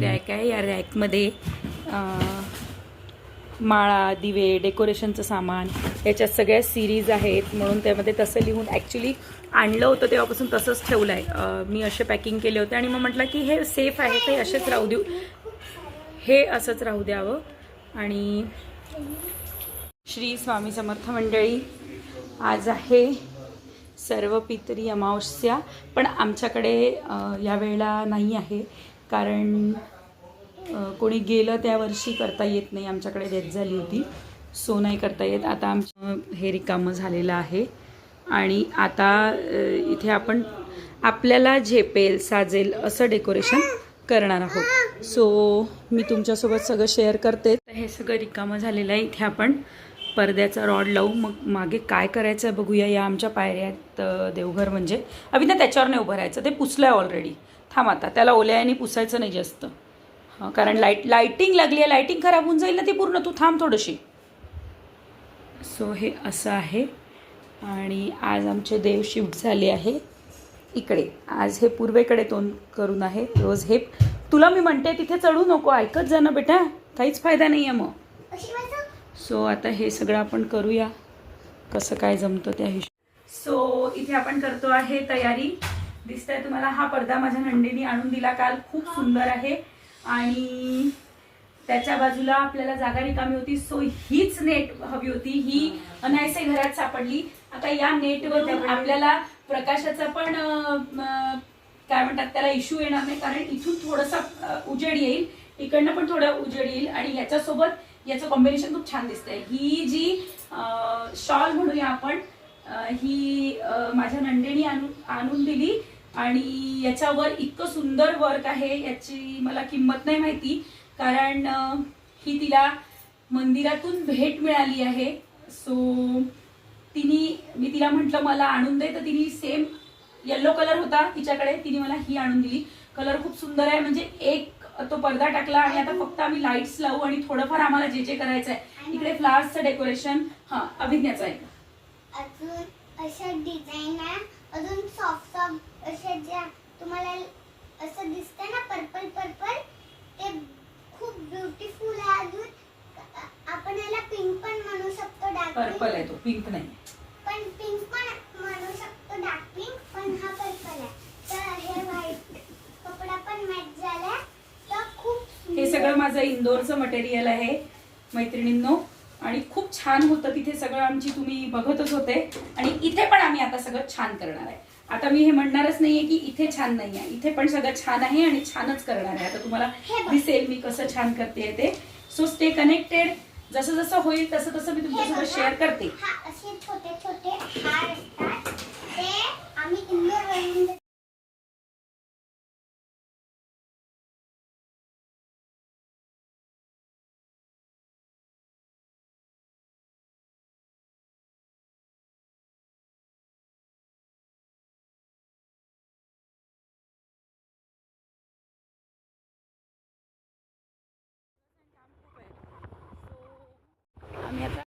Rack आहे. या रॅकमध्ये माळा दिवे डेकोरेशनचं सामान याच्यात सगळ्या सिरीज आहेत. म्हणून त्यामध्ये तसं लिहून ॲक्च्युली आणलं होतं तेव्हापासून तसंच ठेवलं आहे मी असे पॅकिंग केले होते आणि मग म्हटलं की हे सेफ आहे ते असेच राहू देऊ. हे असंच राहू द्यावं. आणि श्री स्वामी समर्थ मंडळी आज आहे सर्व पितरी अमावस्या पण आमच्याकडे या यावेळेला नाही आहे. कारण कोणी गेलं त्या वर्षी करता येत नाही. आमच्याकडे डेथ झाली होती. सो नाही करता येत. आता आमचं हे रिकामं झालेलं आहे. आणि आता इथे आपण आपल्याला झेपेल साजेल असं डेकोरेशन करणार आहोत. सो मी तुमच्यासोबत सगळं शेअर करते. तर हे सगळं रिकामं झालेलं आहे. इथे आपण पडद्याचा रॉड लावू मग मागे काय करायचं आहे बघूया या आमच्या पायऱ्यात देवघर म्हणजे. अभिना त्याच्यावर नाही उभं राहायचं ते पुसलं आहे ऑलरेडी थांब आता त्याला ओल्याने पुसायचं नाही जास्त. हां कारण लाइट लाईटिंग लागली आहे लाईटिंग खराब होऊन जाईल ना ती पूर्ण. तू थांब थोडीशी. सो हे असं आहे. आणि आज आमचे देव शिफ्ट झाले आहे. इकडे आज हे पूर्वेकडे तोंड करून आहे रोज हे. तुला मी म्हणते तिथे चढू नको ऐकत जा ना बेटा. काहीच फायदा नाही आहे मग सो आता हे सगळं आपण करूया. कसं काय जमतं त्या हिशोब सो इथे आपण करतो आहे तयारी. दिसतंय तुम्हाला हा पडदा माझ्या नंडीने आणून दिला काल. खूप सुंदर आहे. आणि त्याच्या बाजूला आपल्याला जागा रिकामी होती. सो हीच नेट हवी होती. ही अनायसे घरात सापडली. आता या नेटवर आपल्याला प्रकाशाचा पण काय म्हणतात त्याला इश्यू येणार नाही. कारण इथून थोडासा उजेड येईल. इकडनं पण थोडं उजेड येईल. आणि याच्यासोबत याचं कॉम्बिनेशन खूप छान दिसतंय. ही जी शॉल म्हणूया आपण ही माझ्या नंदेनी आणून आणून दिली आणि याच्यावर इतकं सुंदर वर्क आहे याची मला किंमत नाही माहिती. कारण ही तिला मंदिरातून भेट मिळाली आहे. सो तिने मी तिला म्हटलं मला आणून दे. तर तिने सेम येल्लो कलर होता तिच्याकडे. तिने मला ही आणून दिली. कलर खूप सुंदर आहे. म्हणजे एक तो पडदा टाकला आणि आता फक्त आम्ही लाईट्स लावू आणि थोडंफार आम्हाला जे जे करायचं आहे इकडे फ्लावर्सचं डेकोरेशन हा अभिज्ञाचं आहे. अजून अशा डिझाईन आहे. अजून सॉफ्ट सॉफ्ट अशा ज्या तुम्हाला असं दिसतंय ना पर्पल पर्पल ते खूप ब्युटिफुल आहे अजून. आपण याला पिंक पण म्हणू शकतो डार्क पर्पल आहे तो पिंक नाही. पण पिंक पण म्हणू शकतो डार्क पिंक पण हा पर्पल आहे. तर हे व्हाईट कपडा पण मॅच झाला खूप हे सगळं माझं इंदोरचं मटेरियल आहे मैत्रिणींनो. आणि खूप छान होतं तिथे सगळं आमची तुम्ही बघतच होते. आणि इथे पण आम्ही आता सगळं छान करणार आहे. आता मी हे म्हणणारच नाहीये की इथे छान नाही आहे इथे पण सगळं छान आहे आणि छानच करणार आहे. आता तुम्हाला. दिसेल मी कसं छान करते ते. सो स्टे कनेक्टेड जसं जसं होईल तसं तसं मी तुमच्यासोबत शेअर करते.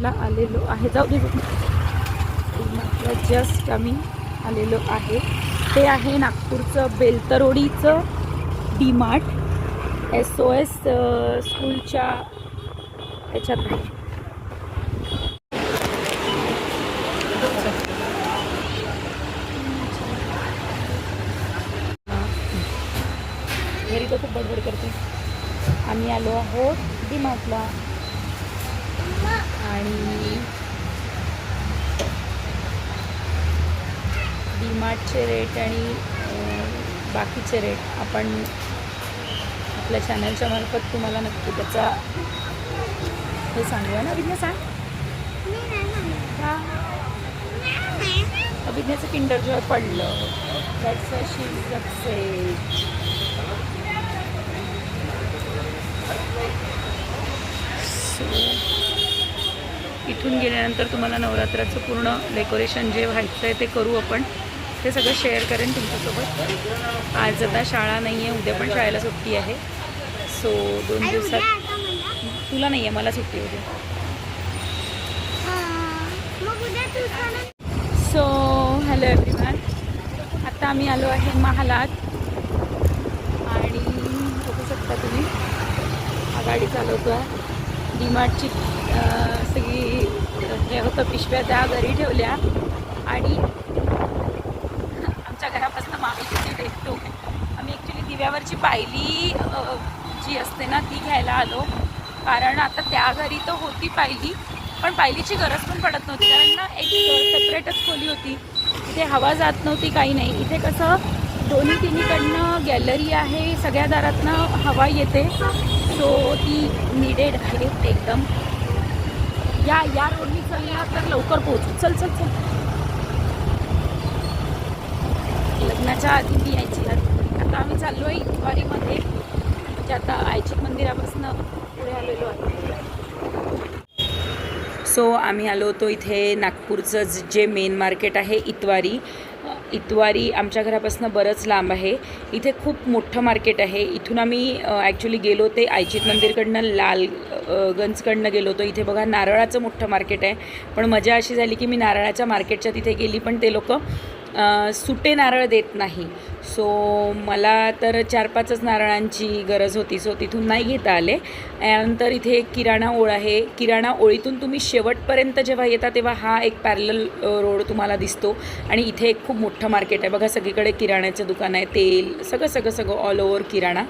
ला आलेलो आहे. जाऊ दे. जस्ट आम्ही आलेलो आहे. ते आहे नागपूरचं बेलतरोडीचं D Mart S O S स्कूलच्या ह्याच्यात आहे. घरी तर खूप बडबड करते. आम्ही आलो आहोत डी मार्टला आणि डीमार्टचे रेट आणि बाकीचे रेट. आपण आपल्या चॅनलच्या मार्फत तुम्हाला नक्की त्याचा हे सांगूया ना अभिज्ञा सांग? अभिज्ञाचं किंडर जॉय पडलं. दॅट्स शी सक्सेस इथून गेल्यानंतर तुम्हाला नवरात्राचं पूर्ण डेकोरेशन जे व्हायचं आहे ते करू आपण. ते सगळं शेअर करेन तुमच्यासोबत. आज आता शाळा नाही आहे उद्या पण शाळेला सुट्टी आहे. सो दोन दिवसात तुला नाही आहे मला सुट्टी उद्या सो हॅलो एव्हरीवन आता आम्ही आलो आहे महालात. आणि बघू शकता तुम्ही गाडी चालवतो आहे डीमार्टची जे हे होतं पिशव्या त्या घरी ठेवल्या. आणि आमच्या घरापासून मामीची सीट आम्ही ॲक्च्युली दिव्यावरची पायली जी असते ना ती घ्यायला आलो. कारण आता त्या घरी तर होती पायली पण पायलीची गरज पण पडत नव्हती. कारण ना एक सेपरेटच खोली होती. तिथे हवा जात नव्हती काही नाही. इथे कसं दोन्ही तिन्हीकडनं गॅलरी आहे सगळ्या दारातनं हवा येते. सो ती निडेड आहे एकदम. या या रोडनी चालला तर लवकर पोहोचू. चल चल चल. लग्नाच्या आधी मी यायची. आता आम्ही चाललो आहे इतवारीमध्ये. म्हणजे आता आयचिक मंदिरापासून पुढे आलेलो आहे. सो आम्ही आलो होतो इथे नागपूरचं जे मेन मार्केट आहे इतवारी. इतवारी आमच्या घरापासून बरंच लांब आहे. इथे खूप मोठं मार्केट आहे. इथून आम्ही ॲक्च्युली गेलो ते आयचित मंदिरकडनं लाल गंजकडनं गेलो होतो. इथे बघा नारळाचं मोठं मार्केट आहे. पण मजा अशी झाली की मी नारळाच्या मार्केटच्या तिथे गेली पण ते लोक सुटे नारळ देत नाही. सो मला तर चार पाचच नारळांची गरज होती. सो तिथून नाही घेता आले. यानंतर इथे एक किराणा ओळ आहे. किराणा ओळीतून तुम्ही शेवटपर्यंत जेव्हा येता तेव्हा हा एक पॅरल रोड तुम्हाला दिसतो. आणि इथे एक खूप मोठं मार्केट आहे. बघा सगळीकडे किराण्याचं दुकान आहे. तेल सगळं सगळं सगळं ऑल ओव्हर किराणा.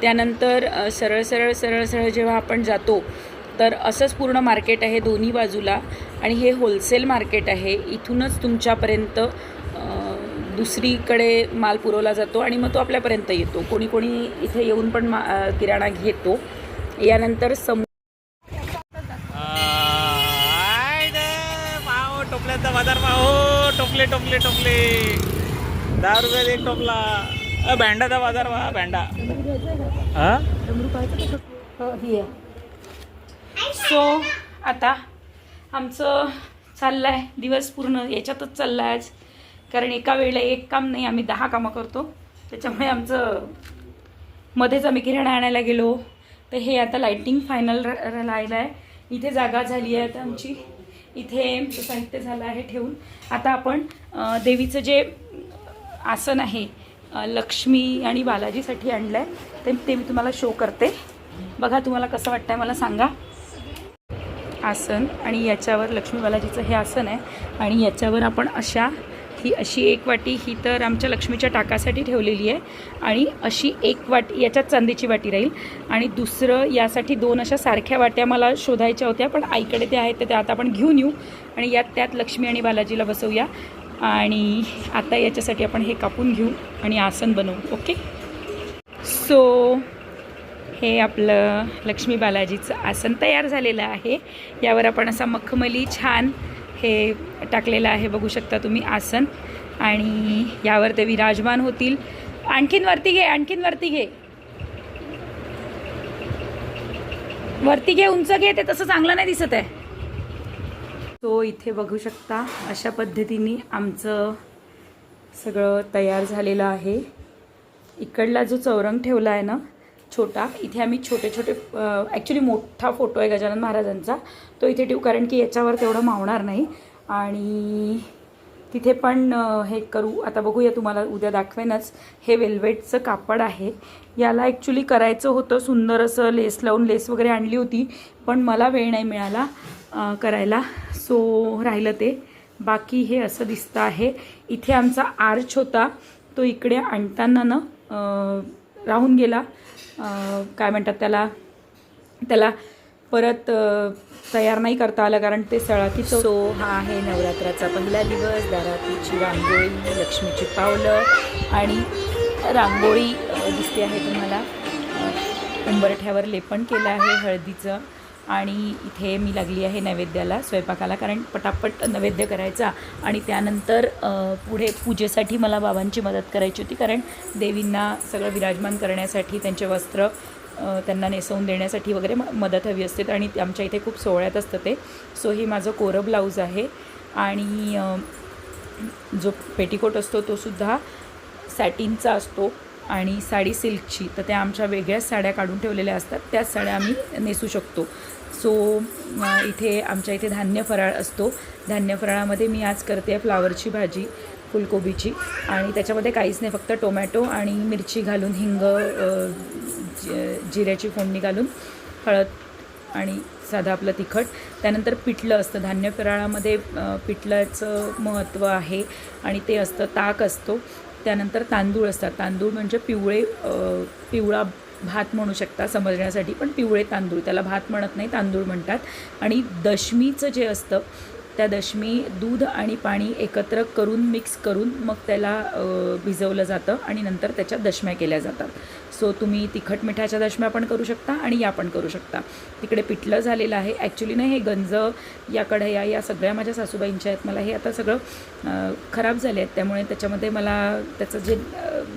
त्यानंतर सरळ सरळ सरळ सरळ जेव्हा आपण जातो तर असंच पूर्ण मार्केट आहे दोन्ही बाजूला. आणि हे होलसेल मार्केट आहे. इथूनच तुमच्यापर्यंत दुसरीकडे माल पुरवला जातो आणि मग तो आपल्यापर्यंत येतो. कोणी कोणी इथे येऊन पण मा किराणा घेतो. यानंतर समोर टोपल्याचा बाजार पाहो टोपले टोपले टोपले. दहा रुपयात एक टोपला. अ, भेंडाचा बाजार पहा भेंडा. हा सो आता आमचं चाललं आहे दिवस पूर्ण याच्यातच चाललं आहे आज. कारण एका वेळेला एक काम नाही आम्ही दहा कामं करतो. त्याच्यामुळे आमचं मध्येच आम्ही किराणा आणायला गेलो. तर हे आता लाईटिंग फायनल राहिलं आहे इथे जागा झाली आहे आता आमची. इथे साहित्य झालं आहे ठेवून. आता आपण देवीचं जे आसन आहे लक्ष्मी आणि बालाजीसाठी आणलं आहे ते ते मी तुम्हाला शो करते. बघा तुम्हाला कसं वाटतंय मला सांगा. आसन आणि याच्यावर लक्ष्मी बालाजीचं हे आसन आहे. आणि याच्यावर आपण अशा ही अशी एक वाटी ही तर आमच्या लक्ष्मीच्या टाकासाठी ठेवलेली आहे. आणि अशी एक वाटी याच्यात चांदीची वाटी राहील. आणि दुसरं यासाठी दोन अशा सारख्या वाट्या मला शोधायच्या होत्या पण आईकडे त्या आहेत तर त्या आता आपण घेऊन येऊ. आणि यात त्यात लक्ष्मी आणि बालाजीला बसवूया. आणि आता याच्यासाठी आपण हे कापून घेऊ आणि आसन बनवू ओके? सो हे आपलं लक्ष्मी बालाजीचं आसन तयार झालेलं आहे. यावर आपण असा मखमली छान हे टाकलेलं आहे बघू शकता तुम्ही आसन. आणि यावर ते विराजमान होतील. आणखीन वरती घे आणखीन वरती घे. वरती घे उंच घे ते तसं चांगलं नाही दिसत आहे. तो इथे बघू शकता अशा पद्धतीने आमचं सगळं तयार झालेलं आहे. इकडला जो चौरंग ठेवला आहे ना छोटा. इथे आम्ही छोटे छोटे ॲक्च्युली मोठा फोटो आहे गजानन महाराजांचा. तो इथे ठेवू कारण की याच्यावर तेवढं मावणार नाही. आणि तिथे पण हे करू. आता बघूया तुम्हाला उद्या दाखवेनच. हे वेल्वेटचं कापड आहे. याला ॲक्च्युली करायचं होतं सुंदर असं लेस लावून. लेस वगैरे आणली होती पण मला वेळ नाही मिळाला करायला. सो राहिलं ते. बाकी हे असं दिसतं आहे. इथे आमचा आर्च होता. तो इकडे आणताना ना राहून गेला. काय म्हणतात त्याला त्याला परत तयार नाही करता आलं कारण ते सळाकीचं सो हा आहे नवरात्राचा पहिला दिवस. दारातीची रांगोळी लक्ष्मीची पावलं आणि रांगोळी दिसते आहे तुम्हाला. उंबरठ्यावर लेपन केलं आहे हळदीचं. आणि इथे मी लागली आहे नैवेद्याला स्वयंपाकाला कारण पटापट नैवेद्य करायचा. आणि त्यानंतर पुढे पूजेसाठी मला बाबांची मदत करायची होती कारण देवींना सगळं विराजमान करण्यासाठी त्यांचे वस्त्र त्यांना नेसवून देण्यासाठी वगैरे म- मदत हवी असते. आणि आमच्या इथे खूप सोहळ्यात असतं ते. सो हे माझं कोरं ब्लाऊज आहे. आणि जो पेटीकोट असतो तो सुद्धा सॅटिनचा असतो. आणि साडी सिल्कची तर त्या आमच्या वेगळ्याच साड्या काढून ठेवलेल्या असतात. त्याच साड्या आम्ही नेसू शकतो. सो इथे आमच्या इथे धान्य फराळ असतो. धान्य फराळामध्ये मी आज करते आहे फ्लावरची भाजी फुलकोबीची. आणि त्याच्यामध्ये काहीच नाही फक्त टोमॅटो आणि मिरची घालून हिंग जिऱ्याची फोडणी घालून हळद आणि साधं आपलं तिखट. त्यानंतर पिठलं असतं. धान्य फराळामध्ये पिठल्याचं महत्त्व आहे आणि ते असतं ताक असतो. त्यानंतर तांदूळ असतात. तांदूळ म्हणजे पिवळे पिवळा भात म्हणू शकता समजण्यासाठी पण पिवळे तांदूळ. त्याला भात म्हणत नाही तांदूळ म्हणतात. आणि दशमीचं जे असतं त्या दशमी दूध आणि पाणी एकत्र करून मिक्स करून मग त्याला भिजवलं जातं आणि नंतर त्याच्या दशम्या केल्या जातात. सो तुम्ही तिखट मिठाच्या दशम्या पण करू शकता आणि या पण करू शकता. तिकडे पिठलं झालेलं आहे. ॲक्च्युली ना हे गंज या कढया या सगळ्या माझ्या सासूबाईंच्या आहेत. मला हे आता सगळं खराब झाले आहेत. त्यामुळे त्याच्यामध्ये मला त्याचं जे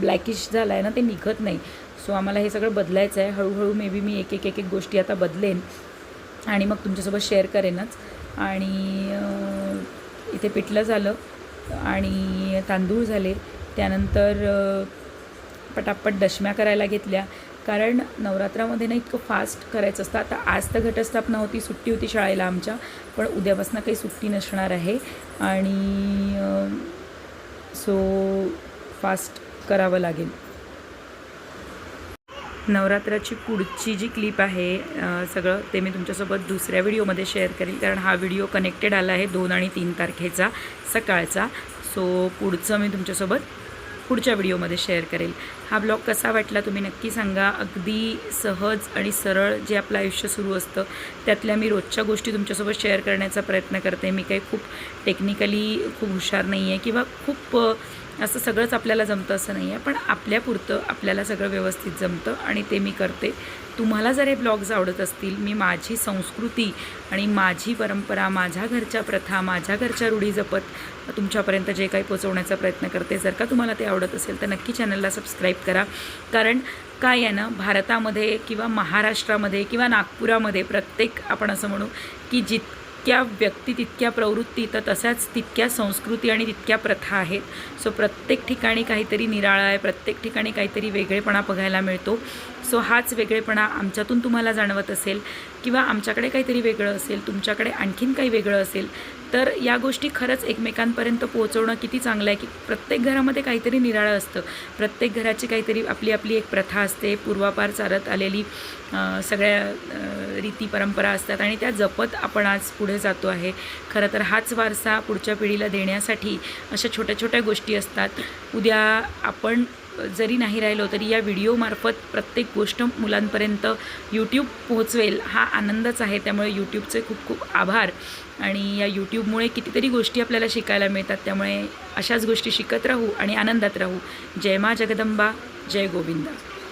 ब्लॅकिश झालं आहे ना ते निघत नाही. सो आम्हाला हे सगळं बदलायचं आहे हळूहळू मे बी मी एक एक एक एक गोष्टी आता बदलेन. आणि मग तुमच्यासोबत शेअर करेनच. आणि इथे पिठलं झालं आणि तांदूळ झाले. त्यानंतर पटापट दशम्या करायला घेतल्या. कारण नवरात्रामध्ये ना इतकं फास्ट करायचं असतं. आता आज तर घटस्थापना होती सुट्टी होती शाळेला आमच्या. पण उद्यापासून काही सुट्टी नसणार आहे. आणि सो फास्ट करावं लागेल. नवरात्राची पुढची जी क्लिप आहे सगळं ते मी तुमच्यासोबत दुसऱ्या व्हिडिओमध्ये शेअर करेल. कारण हा व्हिडिओ कनेक्टेड आला आहे दोन आणि तीन तारखेचा सकाळचा. सो पुढचं मी तुमच्यासोबत पुढच्या व्हिडिओमध्ये शेअर करेल. हा ब्लॉग कसा वाटला तुम्ही नक्की सांगा. अगदी सहज आणि सरळ जे आपलं आयुष्य सुरू असतं त्यातल्या मी रोजच्या गोष्टी तुमच्यासोबत शेअर करण्याचा प्रयत्न करते. मी काही खूप टेक्निकली खूप हुशार नाही आहे किंवा खूप असं सगळंच आपल्याला जमतं असं नाही आहे. पण आपल्यापुरतं आपल्याला सगळं व्यवस्थित जमतं आणि ते मी करते. तुम्हाला जर हे ब्लॉग्स आवडत असतील मी माझी संस्कृती आणि माझी परंपरा माझ्या घरच्या प्रथा माझ्या घरच्या रूढी जपत तुमच्यापर्यंत जे काही पोचवण्याचा प्रयत्न करते जर का तुम्हाला ते आवडत असेल तर नक्की चॅनलला सबस्क्राईब करा. कारण काय आहे ना भारतामध्ये किंवा महाराष्ट्रामध्ये किंवा नागपुरामध्ये प्रत्येक आपण असं म्हणू की जितक्या व्यक्ती तितक्या प्रवृत्ती तर तशाच तितक्या संस्कृती आणि तितक्या प्रथा आहेत. सो प्रत्येक ठिकाणी काहीतरी निराळा आहे प्रत्येक ठिकाणी काहीतरी वेगळेपणा बघायला मिळतो. सो हाच वेगळेपणा आमच्यातून तुम्हाला जाणवत असेल किंवा आमच्याकडे काहीतरी वेगळं असेल तुमच्याकडे आणखीन काही वेगळं असेल तर या गोष्टी खरंच एकमेकांपर्यंत पोहोचवणं किती चांगलं आहे की प्रत्येक घरामध्ये काहीतरी निराळं असतं. प्रत्येक घराची काहीतरी आपली आपली एक प्रथा असते. पूर्वापार चालत आलेली सगळ्या रीती परंपरा असतात आणि त्या जपत आपण आज पुढे जातो आहे. खरं तर हाच वारसा पुढच्या पिढीला देण्यासाठी अशा छोट्या छोट्या गोष्टी असतात. उद्या आपण जरी नाही राहिलो तरी या व्हिडिओमार्फत प्रत्येक गोष्ट मुलांपर्यंत यूट्यूब पोहोचवेल हा आनंदच आहे. त्यामुळे यूट्यूबचे खूप खूप आभार. आणि या यूट्यूबमुळे कितीतरी गोष्टी आपल्याला शिकायला मिळतात. त्यामुळे अशाच गोष्टी शिकत राहू आणि आनंदात राहू. जय मा जगदंबा. जय गोविंदा.